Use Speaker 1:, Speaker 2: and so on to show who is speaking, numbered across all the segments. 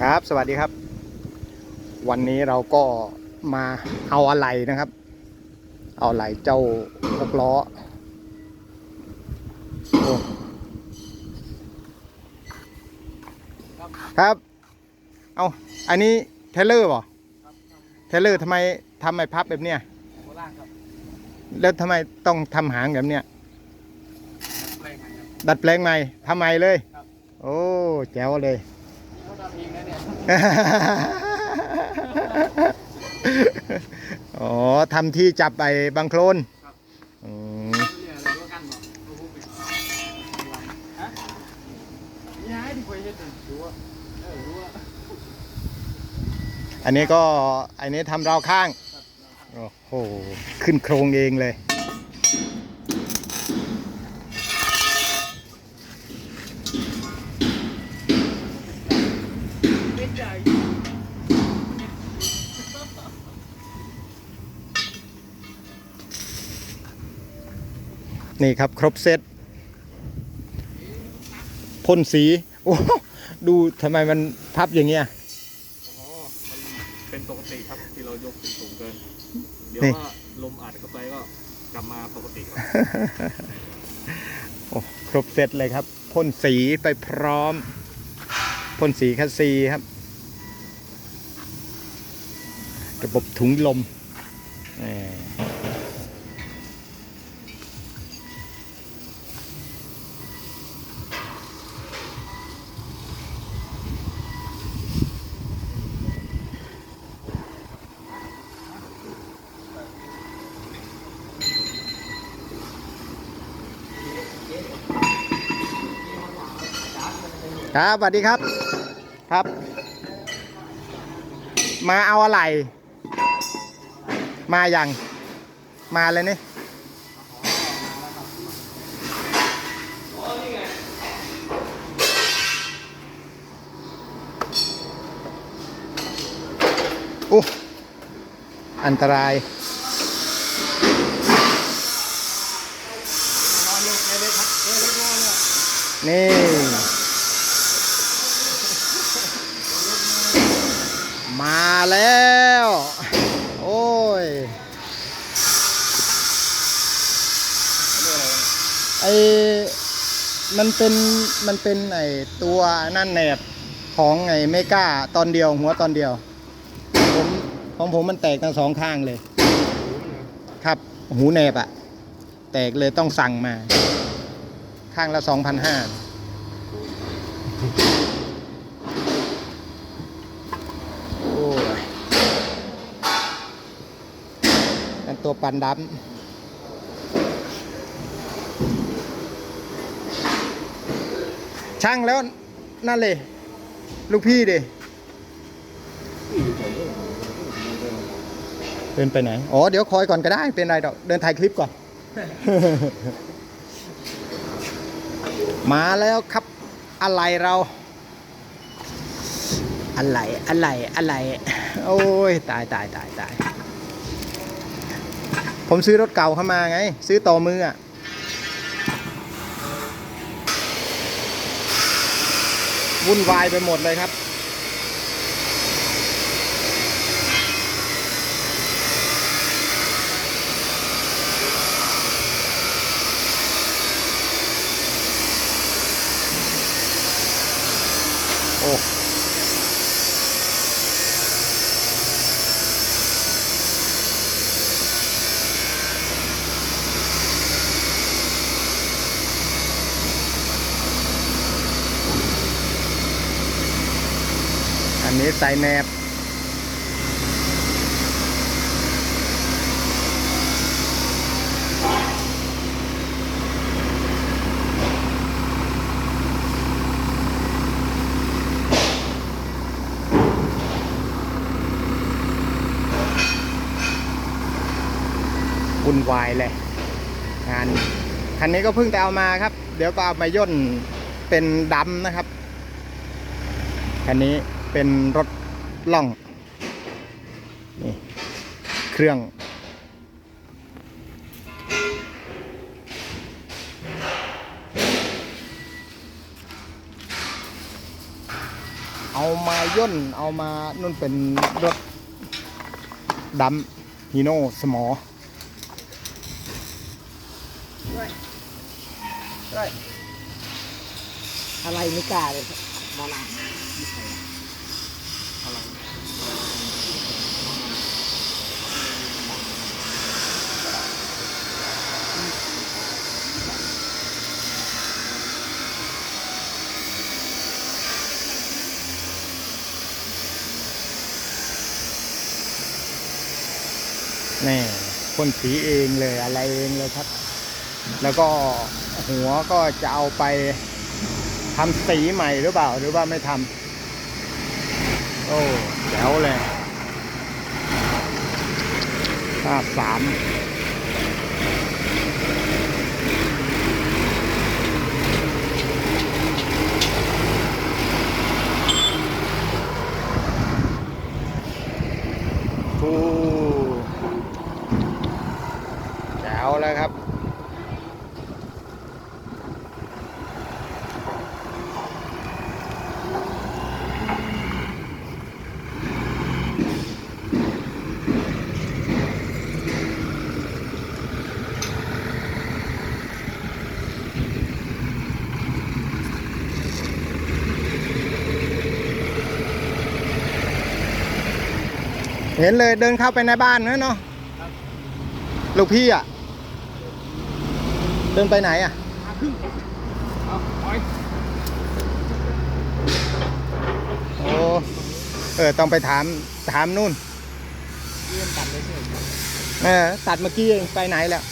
Speaker 1: ครับ สวัสดีครับ วันนี้เราก็มาเอาอะไรนะครับ เอาอะไรเจ้าหกล้อโอ้ครับ เอาอันนี้เทเลอร์ป่ะเทเลอร์ทำไมทำไมพับแบบเนี้ย
Speaker 2: โคราชครับ
Speaker 1: แล้วทำไมต้องทำหางแบบเนี้ย
Speaker 2: แปลงใหม่ครับ
Speaker 1: ดัดแปลงใหม่ทำใหม่เลย
Speaker 2: ครับ
Speaker 1: โอ้แจ๋วเลย
Speaker 2: เขาทำเองนะเนี่ย
Speaker 1: อ๋อทำที่จับไปบางโคลน
Speaker 2: ครับ
Speaker 1: อืม
Speaker 2: เรียกอะไรว่ากันบอกเขาพูดเป็นฮะนี่ให้ที่เคยเห็นเลยรู้ว่าเออรู้ว่า
Speaker 1: อันนี้ก็อันนี้ทำราวข้าง
Speaker 2: ครับ
Speaker 1: โอ้โห ขึ้นโครงเองเลย
Speaker 2: ไนี่
Speaker 1: ครับครบเซตพ่นสีโอ้ดูทำไมมันพับอย่างเงี้ย
Speaker 2: อ๋อมันเป็นปกติครับที่เรายกขึ้นสูงเกิน เดี๋ยว
Speaker 1: นี่
Speaker 2: ว่าลมอัดเข้าไปก็กลับมาปกติครับ
Speaker 1: โอ้ครบเซตเลยครับพ่นสีไปพร้อมพ่นสีคัสซีครับ ระบบถุงลม ครับสวัสดีครับครับ มาเอาอะไร มาอย่าง มาเลยนี่อู้อันตรายนี่ มาแล้ว โอ้ยไอมันเป็นมันเป็นไอตัวนั่นแหนบของไอเมก้าตอนเดียวหัวตอนเดียว ผมของผมมันแตกทั้งสองข้างเลย ครับหูแหนบอะแตกเลยต้องสั่งมา ข้างละสองพันห้าโอ้ยนั่น ตัวปันดำช่างแล้วนั่นเลย ลูกพี่ดิเดินไปไหน อ๋อ เดี๋ยวคอยก่อนก็ได้เป็นไรดอก เดินถ่ายคลิปก่อน มาแล้วครับ อะไรเรา อะไร อะไร อะไร โอ้ย ตายตายตายตาย ผมซื้อรถเก่าเข้ามาไง ซื้อต่อมืออะวุ่นวายไปหมดเลยครับ อันนี้ใส่แนบวุ่นวายเลยงานคันนี้ก็เพิ่งแต่เอามาครับ เดี๋ยวก็เอามาย่นเป็นดำนะครับ คันนี้ เป็นรถล่องนี่เครื่อง เอามาย่นเอามานุ่นเป็นรถดำฮีโน่สมอ
Speaker 3: อะไรไม่กล้าเลยมาหลัง
Speaker 1: นี่พ่นสีเองเลยอะไรเองเลยครับ แล้วก็หัวก็จะเอาไปทำสีใหม่หรือเปล่าหรือว่าไม่ทำโอ้แจ๋วเลยภาพสามโอ้แจ๋วแล้วครับ เห็นเลยเดินเข้าไปในบ้านนะเนาะลูกพี่อะ เดินไปไหนอะ
Speaker 2: เอาถอย
Speaker 1: โอ้เออต้องไปถามถามนู่น
Speaker 3: เลื่อนตัดเลยใช่ไหม
Speaker 1: เออตัดเมื่อกี้เองไปไหนแล้ว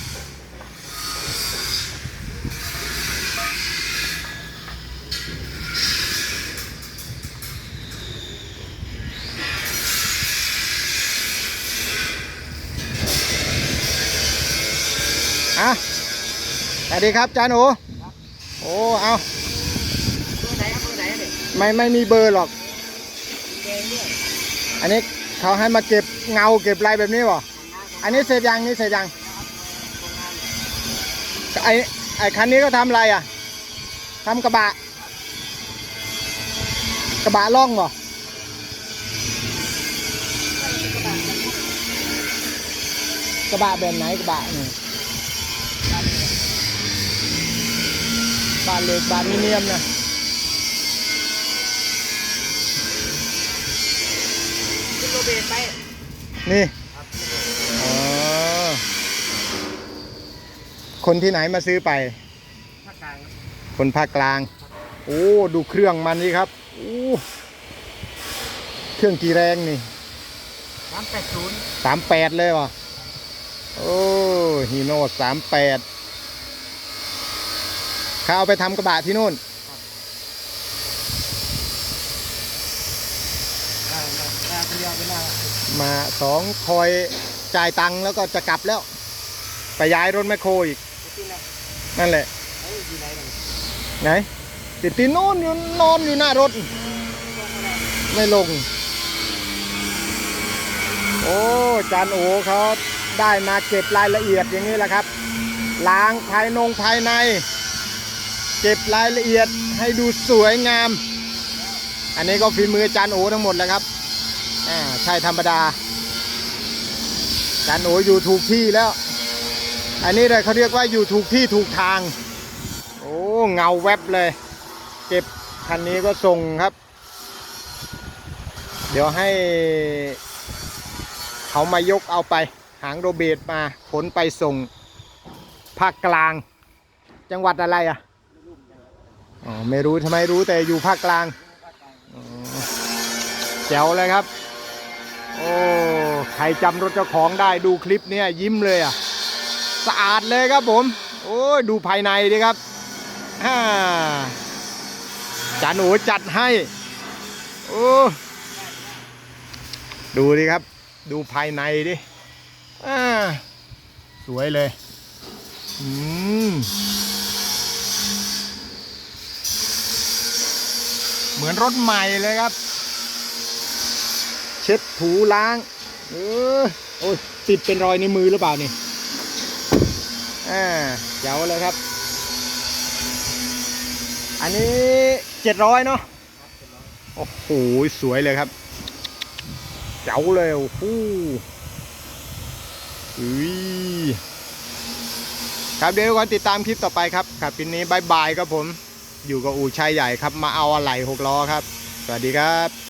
Speaker 1: อะสวัสดีครับจานโอโอ้เอา
Speaker 3: ตัวไหนครับตัวไหนเนี่ย
Speaker 1: ไม่ไม่มีเบอร์หรอก
Speaker 3: แดงด้วย
Speaker 1: อันนี้เขาให้มาเก็บเงาเก็บอะไรแบบนี้บ่อันนี้เสร็จยังนี่เสร็จยังไอไอคันนี้ก็ทำอะไรอะทำกระบะ กระบะล่องบ่กระบะแบบไหนกระบะนี่ บานเหล็กบานมิเนียมนะ
Speaker 3: ขึ้นโรเบตไป
Speaker 1: นี่อ๋อคนที่ไหนมาซื้อไป
Speaker 3: ภาคกลางครับ
Speaker 1: คนภาคกลาง โอ้ดูเครื่องมันนี่ครับโอ้เครื่องกี่แรงนี่
Speaker 3: สามแปดศูนย์
Speaker 1: สามแปดเลยวะโอ้ฮีโน่สามแปด เขาเอาไปทำกระบะที่นู่น
Speaker 3: อ่าอ่าคนเดียวเป็นหน้า
Speaker 1: มาสองคอยจ่ายตังค์แล้วก็จะกลับแล้ว ไปย้ายรถแมคโครอีก
Speaker 3: ที่ไหน
Speaker 1: นั่นแหละ
Speaker 3: เอ้ยอยู่ไหนเนี่ย
Speaker 1: ไหนติดตีนนู่นอยู่นอนอยู่หน้ารถ ไม่ลง โอ้จานโอเขาได้มาเก็บรายละเอียดอย่างนี้แหละครับ ล้างภายนงภายใน เก็บรายละเอียดให้ดูสวยงาม อันนี้ก็ฝีมือจานโอทั้งหมดแล้วครับอ่าใช่ธรรมดาจานโออยู่ถูกที่แล้ว อันนี้เลยเขาเรียกว่าอยู่ถูกที่ถูกทาง โอ้เงาแวบเลย เก็บคันนี้ก็ส่งครับ เดี๋ยวให้ เขามายกเอาไป หางโรเบตมาขนไปส่งภาคกลาง จังหวัดอะไรอะ อ๋อไม่รู้ทำไมรู้แต่อยู่ภาคกลางแจ๋วเลยครับ โอ้ใครจำรถเจ้าของได้ดูคลิปเนี้ยยิ้มเลยอะสะอาดเลยครับผม โอ้ดูภายในดิครับฮ่าจานหนูจัดให้ โอ้ดูดิครับ ดูภายในดิอ่าสวยเลย อืม เหมือนรถใหม่เลยครับ เช็ดถูล้าง เออโอ้ยติดเป็นรอยในมือหรือเปล่านี่อ่าเจ๋วเลยครับ อันนี้เจ็ดร้อยเนาะโอ้โหสวยเลยครับเจ๋วเลยโอ้โหอุ้ยครับเดี๋ยวก่อนติดตามคลิปต่อไปครับ ครับปีนี้บายบายครับผม อยู่กับอู่ชายใหญ่ครับ มาเอาอะไหล่หกล้อครับ สวัสดีครับ